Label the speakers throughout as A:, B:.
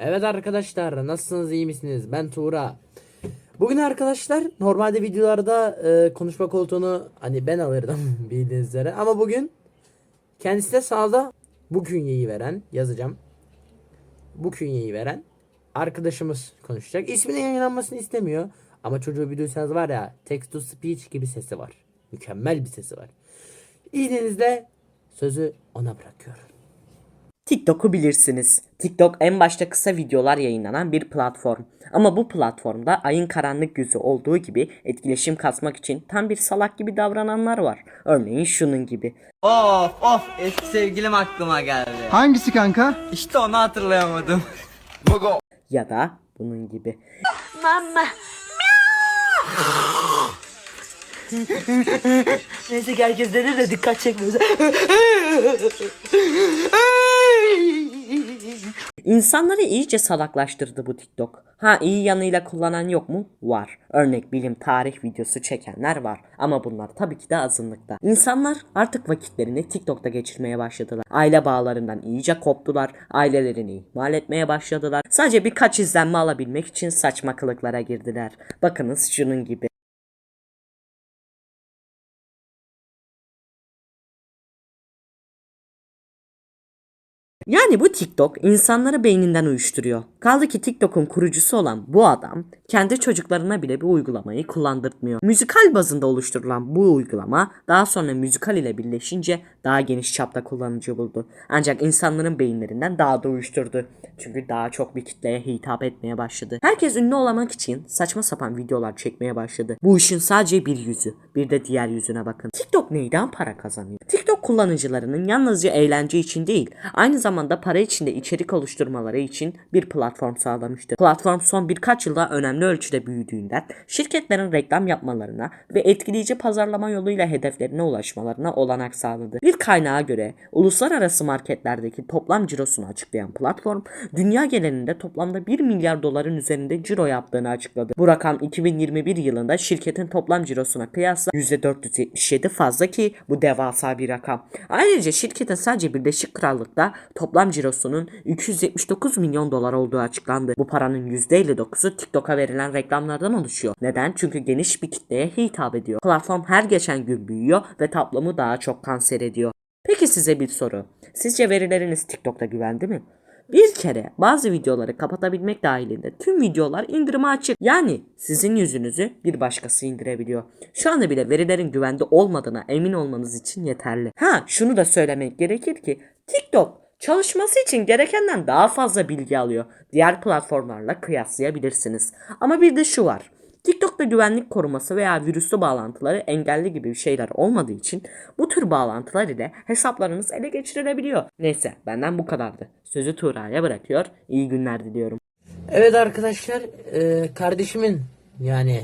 A: Evet arkadaşlar nasılsınız iyi misiniz? Ben Tuğra. Bugün arkadaşlar normalde videolarda e, konuşma koltuğunu hani ben alırdım bildiğiniz üzere ama bugün kendisi de sağda bu künyeyi veren yazacağım. Bu künyeyi veren arkadaşımız konuşacak. İsminin yayınlanmasını istemiyor ama çocuğu biliyorsanız var ya text to speech gibi sesi var. Mükemmel bir sesi var. İzninizle sözü ona bırakıyorum.
B: TikTok'u bilirsiniz. TikTok en başta kısa videolar yayınlanan bir platform. Ama bu platformda ayın karanlık yüzü olduğu gibi etkileşim kasmak için tam bir salak gibi davrananlar var. Örneğin şunun gibi.
C: Of of eski sevgilim aklıma geldi.
D: Hangisi kanka?
C: İşte onu hatırlayamadım.
B: Ya da bunun gibi.
E: Neyse ki herkes denir de dikkat çekmiyor.
B: İnsanları iyice salaklaştırdı bu TikTok. Ha iyi yanıyla kullanan yok mu? Var. Örnek bilim tarih videosu çekenler var. Ama bunlar tabii ki de azınlıkta. İnsanlar artık vakitlerini TikTok'ta geçirmeye başladılar. Aile bağlarından iyice koptular. Ailelerini ihmal etmeye başladılar. Sadece birkaç izlenme alabilmek için saçma kılıklara girdiler. Bakınız şunun gibi. Yani bu TikTok insanları beyninden uyuşturuyor. Kaldı ki TikTok'un kurucusu olan bu adam kendi çocuklarına bile bu uygulamayı kullandırtmıyor. Müzikal bazında oluşturulan bu uygulama daha sonra müzikal ile birleşince daha geniş çapta kullanıcı buldu. Ancak insanların beyinlerinden daha da uyuşturdu. Çünkü daha çok bir kitleye hitap etmeye başladı. Herkes ünlü olamak için saçma sapan videolar çekmeye başladı. Bu işin sadece bir yüzü. Bir de diğer yüzüne bakın. TikTok neyden para kazanıyor? TikTok kullanıcılarının yalnızca eğlence için değil, aynı zamanda para için de içerik oluşturmaları için bir platform sağlamıştır. Platform son birkaç yılda önemli ölçüde büyüdüğünden şirketlerin reklam yapmalarına ve etkileyici pazarlama yoluyla hedeflerine ulaşmalarına olanak sağladı. Bir kaynağa göre uluslararası marketlerdeki toplam cirosunu açıklayan platform, dünya genelinde toplamda 1 milyar doların üzerinde ciro yaptığını açıkladı. Bu rakam 2021 yılında şirketin toplam cirosuna kıyasla %477 fazla ki bu devasa bir rakam. Ayrıca şirketin sadece Birleşik Krallık'ta toplam cirosunun 279 milyon dolar olduğu açıklandı. Bu paranın %59'u TikTok'a verilen reklamlardan oluşuyor. Neden? Çünkü geniş bir kitleye hitap ediyor. Platform her geçen gün büyüyor ve toplumu daha çok kanser ediyor. Peki size bir soru. Sizce verileriniz TikTok'ta güvendi mi? Bir kere bazı videoları kapatabilmek dahilinde tüm videolar indirime açık. Yani sizin yüzünüzü bir başkası indirebiliyor. Şu anda bile verilerin güvende olmadığına emin olmanız için yeterli. Ha şunu da söylemek gerekir ki TikTok çalışması için gerekenden daha fazla bilgi alıyor. Diğer platformlarla kıyaslayabilirsiniz. Ama bir de şu var. TikTok'ta güvenlik koruması veya virüslü bağlantıları engelli gibi bir şeyler olmadığı için bu tür bağlantılar ile hesaplarınız ele geçirilebiliyor. Neyse benden bu kadardı. Sözü Tuğra'ya bırakıyor. İyi günler diliyorum.
A: Evet arkadaşlar e, kardeşimin yani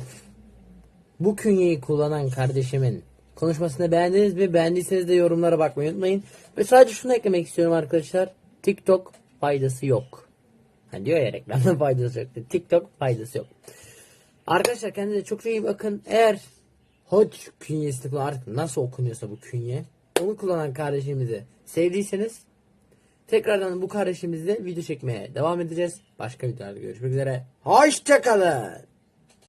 A: bu künyeyi kullanan kardeşimin konuşmasını beğendiniz mi? Beğendiyseniz de yorumlara bakmayı unutmayın. Ve sadece şunu eklemek istiyorum arkadaşlar. TikTok faydası yok. Hani diyor ya reklamda faydası yok. TikTok faydası yok. Arkadaşlar kendinize çok iyi bakın. Eğer künyesini kullan- artık nasıl okunuyorsa bu künye onu kullanan kardeşimizi sevdiyseniz tekrardan bu kardeşimizle video çekmeye devam edeceğiz. Başka videolarda görüşmek üzere. Hoşçakalın.